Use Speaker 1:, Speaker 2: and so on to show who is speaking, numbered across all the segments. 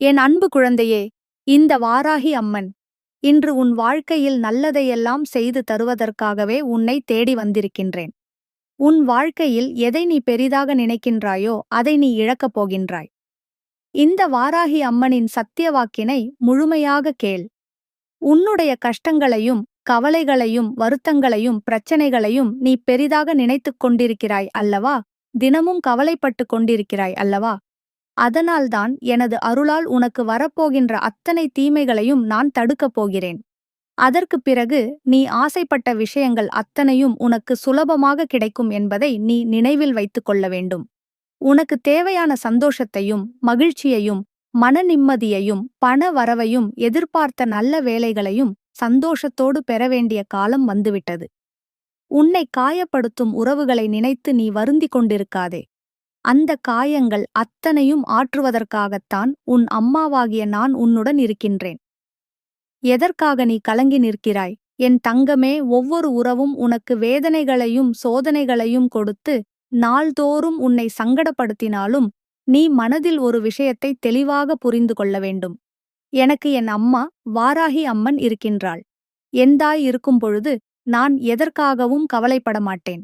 Speaker 1: என் அன்பு குழந்தையே இந்த வாராகி அம்மன் இன்று உன் வாழ்க்கையில் நல்லதையெல்லாம் செய்து தருவதற்காகவே உன்னை தேடி வந்திருக்கின்றேன். உன் வாழ்க்கையில் எதை நீ பெரிதாக நினைக்கின்றாயோ அதை நீ இழக்கப் போகின்றாய். இந்த வாராகி அம்மனின் சத்திய வாக்கினை முழுமையாக கேள். உன்னுடைய கஷ்டங்களையும் கவலைகளையும் வருத்தங்களையும் பிரச்சனைகளையும் நீ பெரிதாக நினைத்துக் கொண்டிருக்கிறாய் அல்லவா? தினமும் கவலைப்பட்டு கொண்டிருக்கிறாய் அல்லவா? அதனால்தான் எனது அருளால் உனக்கு வரப்போகின்ற அத்தனை தீமைகளையும் நான் தடுக்கப் போகிறேன். அதற்குப் பிறகு நீ ஆசைப்பட்ட விஷயங்கள் அத்தனையும் உனக்கு சுலபமாக கிடைக்கும் என்பதை நீ நினைவில் வைத்துக் கொள்ள வேண்டும். உனக்கு தேவையான சந்தோஷத்தையும் மகிழ்ச்சியையும் மன நிம்மதியையும் பண வரவையும் எதிர்பார்த்த நல்ல வேலைகளையும் சந்தோஷத்தோடு பெற வேண்டிய காலம் வந்துவிட்டது. உன்னை காயப்படுத்தும் உறவுகளை நினைத்து நீ வருந்திக் கொண்டிருக்காதே. அந்த காயங்கள் அத்தனையும் ஆற்றுவதற்காகத்தான் உன் அம்மாவாகிய நான் உன்னுடன் இருக்கின்றேன். எதற்காக நீ கலங்கி நிற்கிறாய்? என் தங்கமே ஒவ்வொரு உறவும் உனக்கு வேதனைகளையும் சோதனைகளையும் கொடுத்து நாள்தோறும் உன்னை சங்கடப்படுத்தினாலும் நீ மனதில் ஒரு விஷயத்தை தெளிவாக புரிந்து கொள்ள வேண்டும். எனக்கு என் அம்மா வாராகி அம்மன் இருக்கின்றாள். எந்தாய் இருக்கும் பொழுது நான் எதற்காகவும் கவலைப்பட மாட்டேன்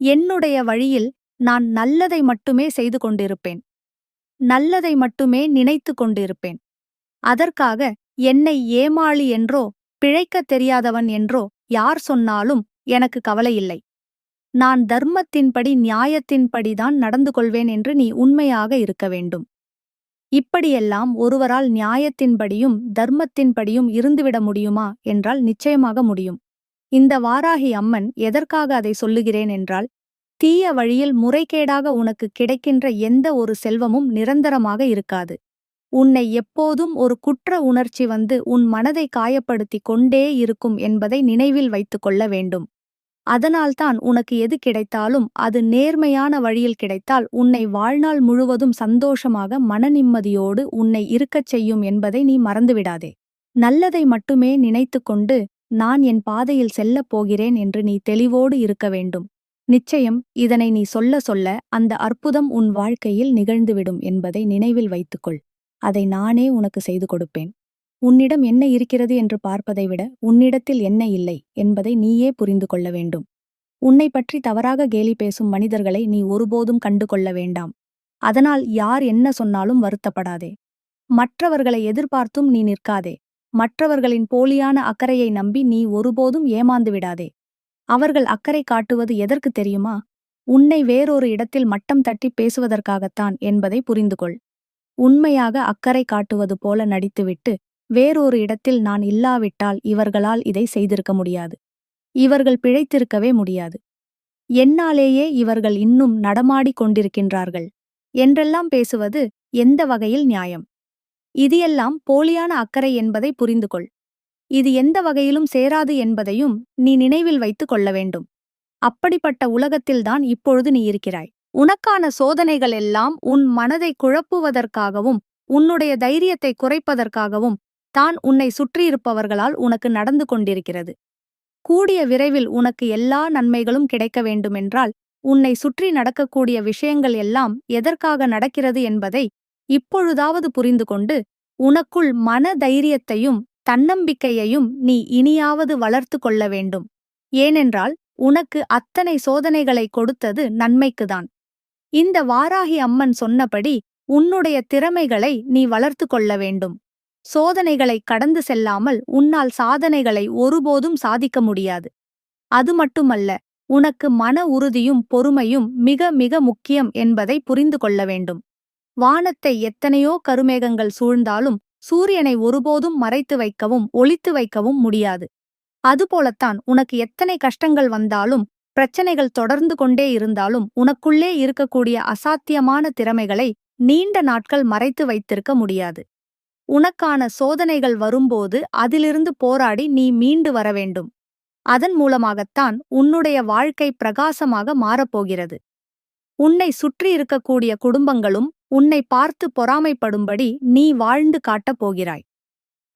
Speaker 1: என்னுடைய வழியில் நான் நல்லதை மட்டுமே செய்து கொண்டிருப்பேன். நல்லதை மட்டுமே நினைத்து கொண்டிருப்பேன். அதற்காக என்னை ஏமாளி என்றோ பிழைக்கத் தெரியாதவன் என்றோ யார் சொன்னாலும் எனக்கு கவலையில்லை நான் தர்மத்தின்படி நியாயத்தின்படிதான் நடந்து கொள்வேன் என்று நீ உண்மையாக இருக்க வேண்டும். இப்படியெல்லாம் ஒருவரால் நியாயத்தின்படியும் தர்மத்தின்படியும் இருந்துவிட முடியுமா என்றால் நிச்சயமாக முடியும். இந்த வாராகி அம்மன் எதற்காக அதை சொல்லுகிறேன் என்றால் தீய வழியில் முறைகேடாக உனக்கு கிடைக்கின்ற எந்த ஒரு செல்வமும் நிரந்தரமாக இருக்காது. உன்னை எப்போதும் ஒரு குற்ற உணர்ச்சி வந்து உன் மனதை காயப்படுத்தி கொண்டே இருக்கும் என்பதை நினைவில் வைத்துக் கொள்ள வேண்டும். அதனால்தான் உனக்கு எது கிடைத்தாலும் அது நேர்மையான வழியில் கிடைத்தால் உன்னை வாழ்நாள் முழுவதும் சந்தோஷமாக மனநிம்மதியோடு உன்னை இருக்கச் செய்யும் என்பதை நீ மறந்துவிடாதே. நல்லதை மட்டுமே நினைத்து கொண்டு நான் என் பாதையில் செல்லப் போகிறேன் என்று நீ தெளிவோடு இருக்க வேண்டும். நிச்சயம் இதனை நீ சொல்ல சொல்ல அந்த அற்புதம் உன் வாழ்க்கையில் நிகழ்ந்துவிடும் என்பதை நினைவில் வைத்துக்கொள். அதை நானே உனக்கு செய்து கொடுப்பேன். உன்னிடம் என்ன இருக்கிறது என்று பார்ப்பதை விட உன்னிடத்தில் என்ன இல்லை என்பதை நீயே புரிந்து கொள்ள வேண்டும். உன்னை பற்றி தவறாக கேலி பேசும் மனிதர்களை நீ ஒருபோதும் கண்டு கொள்ள வேண்டாம். அதனால் யார் என்ன சொன்னாலும் வருத்தப்படாதே. மற்றவர்களை எதிர்பார்த்தும் நீ நிற்காதே. மற்றவர்களின் போலியான அக்கறையை நம்பி நீ ஒருபோதும் ஏமாந்து விடாதே. அவர்கள் அக்கறை காட்டுவது எதற்கு தெரியுமா? உன்னை வேறொரு இடத்தில் மட்டம் தட்டி பேசுவதற்காகத்தான் என்பதை புரிந்துகொள். உண்மையாக அக்கறை காட்டுவது போல நடித்துவிட்டு வேறொரு இடத்தில் நான் இல்லாவிட்டால் இவர்களால் இதை செய்திருக்க முடியாது. இவர்கள் பிழைத்திருக்கவே முடியாது. என்னாலேயே இவர்கள் இன்னும் நடமாடிக் கொண்டிருக்கின்றார்கள். என்றெல்லாம் பேசுவது எந்த வகையில் நியாயம்? இது எல்லாம் போலியான அக்கறை என்பதை புரிந்துகொள். இது எந்த வகையிலும் சேராது என்பதையும் நீ நினைவில் வைத்துக் கொள்ள வேண்டும். அப்படிப்பட்ட உலகத்தில்தான் இப்பொழுது நீ இருக்கிறாய். உனக்கான சோதனைகள் எல்லாம் உன் மனதை குழப்புவதற்காகவும் உன்னுடைய தைரியத்தை குறைப்பதற்காகவும் தான் உன்னை சுற்றியிருப்பவர்களால் உனக்கு நடந்து கொண்டிருக்கிறது. கூடிய விரைவில் உனக்கு எல்லா நன்மைகளும் கிடைக்க வேண்டுமென்றால் உன்னை சுற்றி நடக்கக்கூடிய விஷயங்கள் எல்லாம் எதற்காக நடக்கிறது என்பதை இப்பொழுதாவது புரிந்து கொண்டு உனக்குள் மன தைரியத்தையும் தன்னம்பிக்கையையும் நீ இனியாவது வளர்த்து கொள்ள வேண்டும். ஏனென்றால் உனக்கு அத்தனை சோதனைகளை கொடுத்தது நன்மைக்குதான். இந்த வாராகி அம்மன் சொன்னபடி உன்னுடைய திறமைகளை நீ வளர்த்து கொள்ள வேண்டும். சோதனைகளை கடந்து செல்லாமல் உன்னால் சாதனைகளை ஒருபோதும் சாதிக்க முடியாது. அது மட்டுமல்ல உனக்கு மன உறுதியும் பொறுமையும் மிக மிக முக்கியம் என்பதை புரிந்து கொள்ள வேண்டும். வானத்தை எத்தனையோ கருமேகங்கள் சூழ்ந்தாலும் சூரியனை ஒருபோதும் மறைத்து வைக்கவும் ஒளித்து வைக்கவும் முடியாது. அதுபோலத்தான் உனக்கு எத்தனை கஷ்டங்கள் வந்தாலும் பிரச்சனைகள் தொடர்ந்து கொண்டே இருந்தாலும் உனக்குள்ளே இருக்கக்கூடிய அசாத்தியமான திறமைகளை நீண்ட நாட்கள் மறைத்து வைத்திருக்க முடியாது. உனக்கான சோதனைகள் வரும்போது அதிலிருந்து போராடி நீ மீண்டு வர வேண்டும். அதன் மூலமாகத்தான் உன்னுடைய வாழ்க்கை பிரகாசமாக மாறப்போகிறது. உன்னை சுற்றி இருக்கக்கூடிய குடும்பங்களும் உன்னை பார்த்து பொறாமைப்படும்படி நீ வாழ்ந்து காட்டப் போகிறாய்.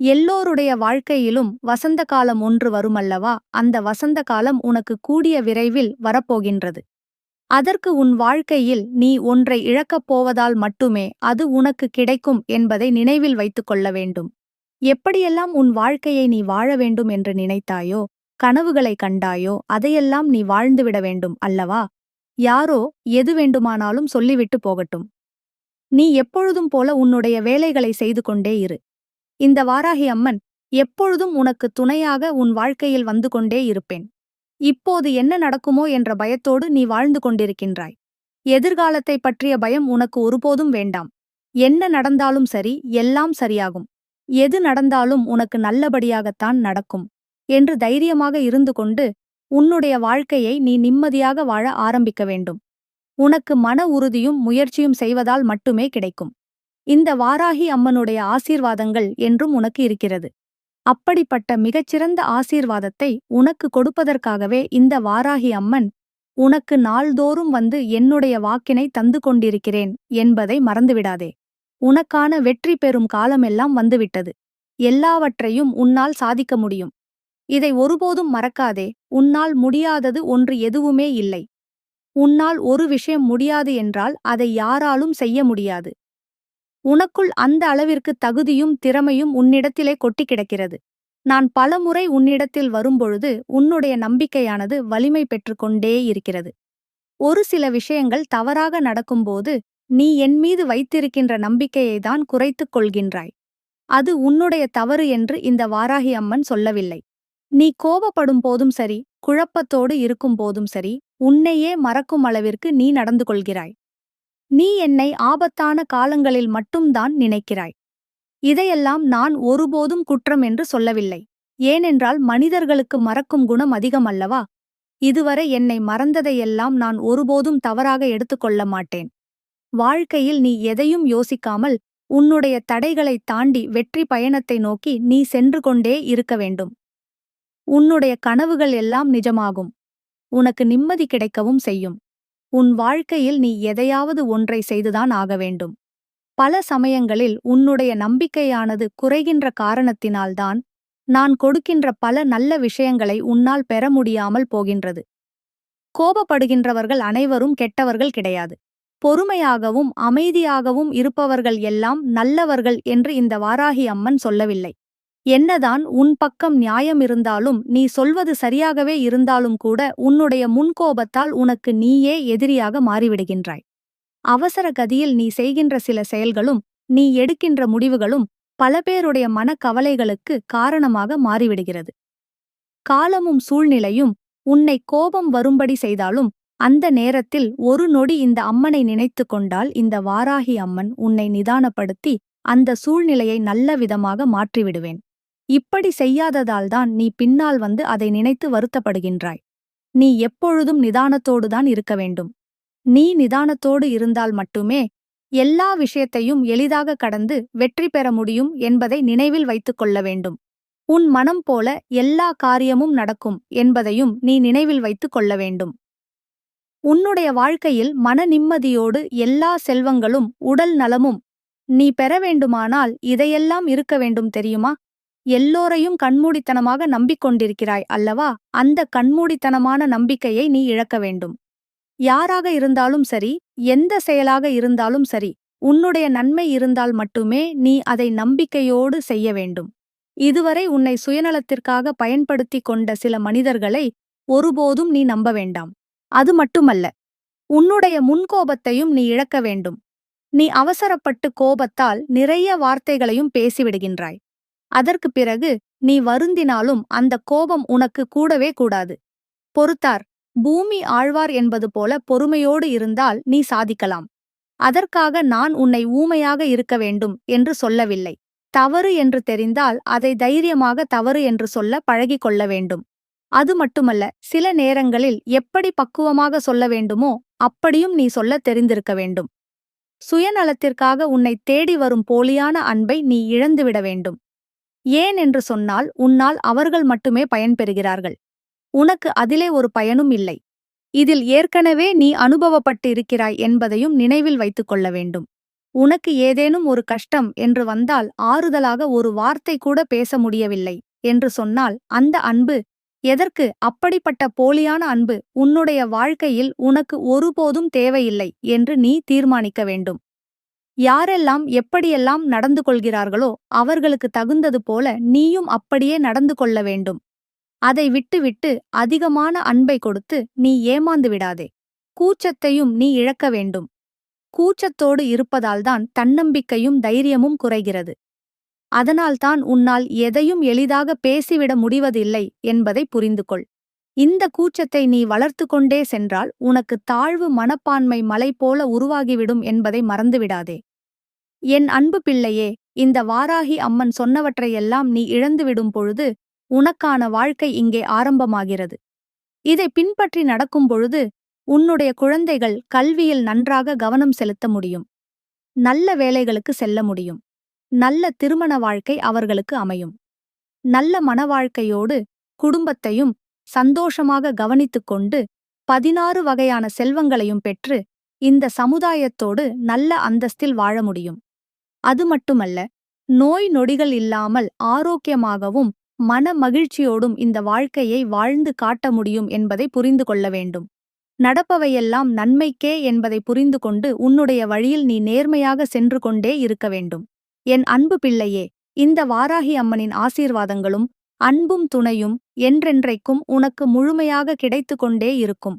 Speaker 1: எல்லோருடைய வாழ்க்கையிலும் வசந்த காலம் ஒன்று வருமல்லவா? அந்த வசந்த காலம் உனக்கு கூடிய விரைவில் வரப்போகின்றது. அதற்கு உன் வாழ்க்கையில் நீ ஒன்றை இழக்கப் போவதால் மட்டுமே அது உனக்கு கிடைக்கும் என்பதை நினைவில் வைத்துக் கொள்ள வேண்டும். எப்படியெல்லாம் உன் வாழ்க்கையை நீ வாழ வேண்டும் என்று நினைத்தாயோ கனவுகளை கண்டாயோ அதையெல்லாம் நீ வாழ்ந்துவிட வேண்டும் அல்லவா? யாரோ எது வேண்டுமானாலும் சொல்லிவிட்டு போகட்டும். நீ எப்பொழுதும் போல உன்னுடைய வேலைகளை செய்து கொண்டே இரு. இந்த வாராகி அம்மன் எப்பொழுதும் உனக்கு துணையாக உன் வாழ்க்கையில் வந்து கொண்டே இருப்பேன். இப்போது என்ன நடக்குமோ என்ற பயத்தோடு நீ வாழ்ந்து கொண்டிருக்கின்றாய். எதிர்காலத்தை பற்றிய பயம் உனக்கு ஒருபோதும் வேண்டாம். என்ன நடந்தாலும் சரி எல்லாம் சரியாகும். எது நடந்தாலும் உனக்கு நல்லபடியாகத்தான் நடக்கும். என்று தைரியமாக இருந்து கொண்டு உன்னுடைய வாழ்க்கையை நீ நிம்மதியாக வாழ ஆரம்பிக்க வேண்டும். உனக்கு மன உறுதியும் முயற்சியும் செய்வதால் மட்டுமே கிடைக்கும். இந்த வாராகி அம்மனுடைய ஆசீர்வாதங்கள் என்றும் உனக்கு இருக்கிறது. அப்படிப்பட்ட மிகச்சிறந்த ஆசீர்வாதத்தை உனக்கு கொடுப்பதற்காகவே இந்த வாராகி அம்மன் உனக்கு நாள்தோறும் வந்து என்னுடைய வாக்கினை தந்து கொண்டிருக்கிறேன் என்பதை மறந்துவிடாதே. உனக்கான வெற்றி பெறும் காலமெல்லாம் வந்துவிட்டது. எல்லாவற்றையும் உன்னால் சாதிக்க முடியும். இதை ஒருபோதும் மறக்காதே. உன்னால் முடியாதது ஒன்று எதுவுமே இல்லை. உன்னால் ஒரு விஷயம் முடியாது என்றால் அதை யாராலும் செய்ய முடியாது. உனக்குள் அந்த அளவிற்கு தகுதியும் திறமையும் உன்னிடத்திலே கொட்டி கிடக்கிறது. நான் பலமுறை உன்னிடத்தில் வரும்பொழுது உன்னுடைய நம்பிக்கையானது வலிமை பெற்றுக்கொண்டே இருக்கிறது. ஒரு சில விஷயங்கள் தவறாக நடக்கும்போது நீ என் மீது வைத்திருக்கின்ற நம்பிக்கையை தான் குறைத்துக் கொள்கின்றாய். அது உன்னுடைய தவறு என்று இந்த வாராகி அம்மன் சொல்லவில்லை. நீ கோபப்படும் போதும் சரி குழப்பத்தோடு இருக்கும் போதும் சரி உன்னையே மறக்கும் அளவிற்கு நீ நடந்து கொள்கிறாய். நீ என்னை ஆபத்தான காலங்களில் மட்டும்தான் நினைக்கிறாய். இதையெல்லாம் நான் ஒருபோதும் குற்றம் என்று சொல்லவில்லை. ஏனென்றால் மனிதர்களுக்கு மறக்கும் குணம் அதிகம் அல்லவா? இதுவரை என்னை மறந்ததையெல்லாம் நான் ஒருபோதும் தவறாக எடுத்துக்கொள்ள மாட்டேன். வாழ்க்கையில் நீ எதையும் யோசிக்காமல் உன்னுடைய தடைகளைத் தாண்டி வெற்றி பயணத்தை நோக்கி நீ சென்று கொண்டே இருக்க வேண்டும். உன்னுடைய கனவுகள் எல்லாம் நிஜமாகும். உனக்கு நிம்மதி கிடைக்கவும் செய்யும். உன் வாழ்க்கையில் நீ எதையாவது ஒன்றை செய்துதான் ஆக வேண்டும். பல சமயங்களில் உன்னுடைய நம்பிக்கையானது குறைகின்ற காரணத்தினால்தான் நான் கொடுக்கின்ற பல நல்ல விஷயங்களை உன்னால் பெற முடியாமல் போகின்றது. கோபப்படுகின்றவர்கள் அனைவரும் கெட்டவர்கள் கிடையாது. பொறுமையாகவும் அமைதியாகவும் இருப்பவர்கள் எல்லாம் நல்லவர்கள் என்று இந்த வாராகி அம்மன் சொல்லவில்லை. என்னதான் உன் பக்கம் நியாயம் இருந்தாலும் நீ சொல்வது சரியாகவே இருந்தாலும் கூட உன்னுடைய முன்கோபத்தால் உனக்கு நீயே எதிரியாக மாறிவிடுகின்றாய். அவசர கதியில் நீ செய்கின்ற சில செயல்களும் நீ எடுக்கின்ற முடிவுகளும் பல பேருடைய மனக்கவலைகளுக்கு காரணமாக மாறிவிடுகிறது. காலமும் சூழ்நிலையும் உன்னை கோபம் வரும்படி செய்தாலும் அந்த நேரத்தில் ஒரு நொடி இந்த அம்மனை நினைத்து கொண்டால் இந்த வாராகி அம்மன் உன்னை நிதானப்படுத்தி அந்த சூழ்நிலையை நல்ல விதமாக மாற்றிவிடுவேன். இப்படி செய்யாததால்தான் நீ பின்னால் வந்து அதை நினைத்து வருத்தப்படுகின்றாய். நீ எப்பொழுதும் நிதானத்தோடுதான் இருக்க வேண்டும். நீ நிதானத்தோடு இருந்தால் மட்டுமே எல்லா விஷயத்தையும் எளிதாக கடந்து வெற்றி பெற முடியும் என்பதை நினைவில் வைத்துக் கொள்ள வேண்டும். உன் மனம் போல எல்லா காரியமும் நடக்கும் என்பதையும் நீ நினைவில் வைத்துக் கொள்ள வேண்டும். உன்னுடைய வாழ்க்கையில் மன நிம்மதியோடு எல்லா செல்வங்களும் உடல் நலமும் நீ பெற வேண்டுமானால் இதையெல்லாம் இருக்க வேண்டும் தெரியுமா? எல்லோரையும் கண்மூடித்தனமாக நம்பிக்கொண்டிருக்கிறாய் அல்லவா? அந்த கண்மூடித்தனமான நம்பிக்கையை நீ இழக்க வேண்டும். யாராக இருந்தாலும் சரி எந்த செயலாக இருந்தாலும் சரி உன்னுடைய நன்மை இருந்தால் மட்டுமே நீ அதை நம்பிக்கையோடு செய்ய வேண்டும். இதுவரை உன்னை சுயநலத்திற்காக பயன்படுத்திக் கொண்ட சில மனிதர்களை ஒருபோதும் நீ நம்ப வேண்டாம். அது மட்டுமல்ல உன்னுடைய முன்கோபத்தையும் நீ இழக்க வேண்டும். நீ அவசரப்பட்டு கோபத்தால் நிறைய வார்த்தைகளையும் பேசிவிடுகின்றாய். அதற்கு பிறகு நீ வருந்தினாலும் அந்த கோபம் உனக்கு கூடவே கூடாது. பொறுத்தார் பூமி ஆழ்வார் என்பது போல பொறுமையோடு இருந்தால் நீ சாதிக்கலாம். அதற்காக நான் உன்னை ஊமையாக இருக்க வேண்டும் என்று சொல்லவில்லை. தவறு என்று தெரிந்தால் அதை தைரியமாக தவறு என்று சொல்ல பழகிக் கொள்ள வேண்டும். அது மட்டுமல்ல சில நேரங்களில் எப்படி பக்குவமாக சொல்ல வேண்டுமோ அப்படியும் நீ சொல்ல தெரிந்திருக்க வேண்டும். சுயநலத்திற்காக உன்னை தேடி வரும் போலியான அன்பை நீ இழந்துவிட வேண்டும். ஏன் என்று சொன்னால் உன்னால் அவர்கள் மட்டுமே பயன்பெறுகிறார்கள் உனக்கு அதிலே ஒரு பயனும் இல்லை. இதில் ஏற்கனவே நீ அனுபவப்பட்டு இருக்கிறாய் என்பதையும் நினைவில் வைத்துக் கொள்ள வேண்டும். உனக்கு ஏதேனும் ஒரு கஷ்டம் என்று வந்தால் ஆறுதலாக ஒரு வார்த்தை கூட பேச முடியவில்லை என்று சொன்னால் அந்த அன்பு எதற்கு? அப்படிப்பட்ட போலியான அன்பு உன்னுடைய வாழ்க்கையில் உனக்கு ஒருபோதும் தேவையில்லை என்று நீ தீர்மானிக்க வேண்டும். யாரெல்லாம் எப்படியெல்லாம் நடந்து கொள்கிறார்களோ அவர்களுக்கு தகுந்தது போல நீயும் அப்படியே நடந்து கொள்ள வேண்டும். அதை விட்டுவிட்டு அதிகமான அன்பை கொடுத்து நீ ஏமாந்து விடாதே. கூச்சத்தையும் நீ இழக்க வேண்டும். கூச்சத்தோடு இருப்பதால்தான் தன்னம்பிக்கையும் தைரியமும் குறைகிறது. அதனால்தான் உன்னால் எதையும் எளிதாக பேசிவிட முடிவதில்லை என்பதை புரிந்து கொள் இந்த கூச்சத்தை நீ வளர்த்து கொண்டே சென்றால் உனக்கு தாழ்வு மனப்பான்மை மலை போல உருவாகிவிடும் என்பதை மறந்துவிடாதே. என் அன்பு பிள்ளையே இந்த வாராகி அம்மன் சொன்னவற்றையெல்லாம் நீ இழந்துவிடும் பொழுது உனக்கான வாழ்க்கை இங்கே ஆரம்பமாகிறது. இதை பின்பற்றி நடக்கும் பொழுது உன்னுடைய குழந்தைகள் கல்வியில் நன்றாக கவனம் செலுத்த முடியும். நல்ல வேலைகளுக்கு செல்ல முடியும். நல்ல திருமண வாழ்க்கை அவர்களுக்கு அமையும். நல்ல மனவாழ்க்கையோடு குடும்பத்தையும் சந்தோஷமாக கவனித்துக் கொண்டு பதினாறு வகையான செல்வங்களையும் பெற்று இந்த சமுதாயத்தோடு நல்ல அந்தஸ்தில் வாழ முடியும். அது மட்டுமல்ல நோய் நொடிகள் இல்லாமல் ஆரோக்கியமாகவும் மன மகிழ்ச்சியோடும் இந்த வாழ்க்கையை வாழ்ந்து காட்ட முடியும் என்பதை புரிந்து கொள்ள வேண்டும். நடப்பவையெல்லாம் நன்மைக்கே என்பதை புரிந்து கொண்டு உன்னுடைய வழியில் நீ நேர்மையாக சென்று கொண்டே இருக்க வேண்டும். என் அன்பு பிள்ளையே இந்த வாராகி அம்மனின் ஆசீர்வாதங்களும் அன்பும் துணையும் என்றென்றைக்கும் உனக்கு முழுமையாக கிடைத்து கொண்டே இருக்கும்.